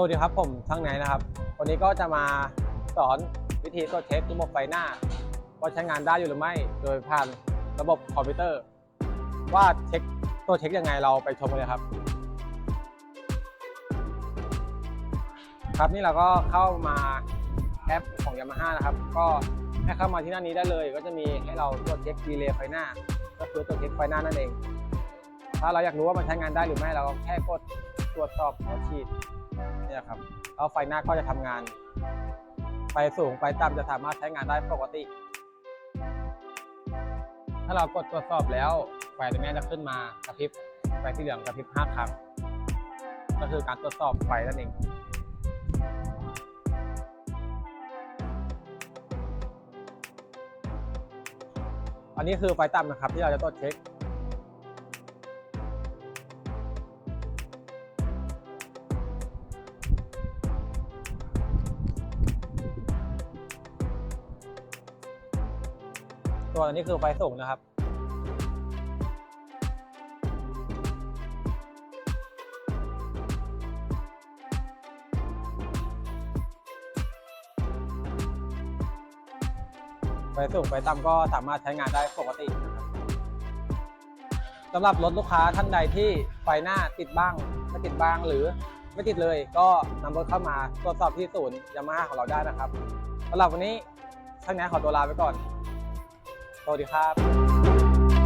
สวัสดีครับผมช่างไหนนะครับ วันนี้ก็จะมาสอนวิธีตรวจเช็คระบบไฟหน้าว่าใช้งานได้อยู่หรือไม่ โดยผ่านระบบคอมพิวเตอร์ ว่าเช็คตัวเช็คยังไงเราไปชมกันเลยครับ ครับนี่เราก็เข้ามาแอปของ Yamaha นะครับ ก็ให้เข้ามาที่หน้านี้ได้เลย ก็จะมีให้เราตรวจเช็คดีเลย์ไฟหน้า ก็คือตรวจเช็คไฟหน้านั่นเอง ถ้าเราอยากรู้ว่ามันใช้งานได้หรือไม่เราก็แค่กด รวจสอบหัวฉีดเนี่ยครับแล้วไฟหน้าก็จะทำงาน ไฟสูงไฟต่ำจะสามารถใช้งานได้ปกติ ถ้าเรากดตรวจสอบแล้วไฟตรงนี้จะขึ้นมากระพริบไฟสีเหลืองกระพริบ5ครั้ง ก็คือการตรวจสอบไฟนั่นเองอันนี้คือไฟต่ำนะครับที่เราจะตรวจเช็ค ตัวอันนี้คือไฟสูงนะครับไฟสูงไฟต่ำก็สามารถใช้งานได้ปกตินะครับสำหรับรถลูกค้าท่านใดที่ไฟหน้าติดบ้างไม่ติดบ้างหรือไม่ติดเลย ก็นำรถเข้ามาตรวจสอบที่ศูนย์ยามาฮ่าของเราได้นะครับสำหรับวันนี้ช่างแหนขอตัวลาไปก่อน สวัสดีครับ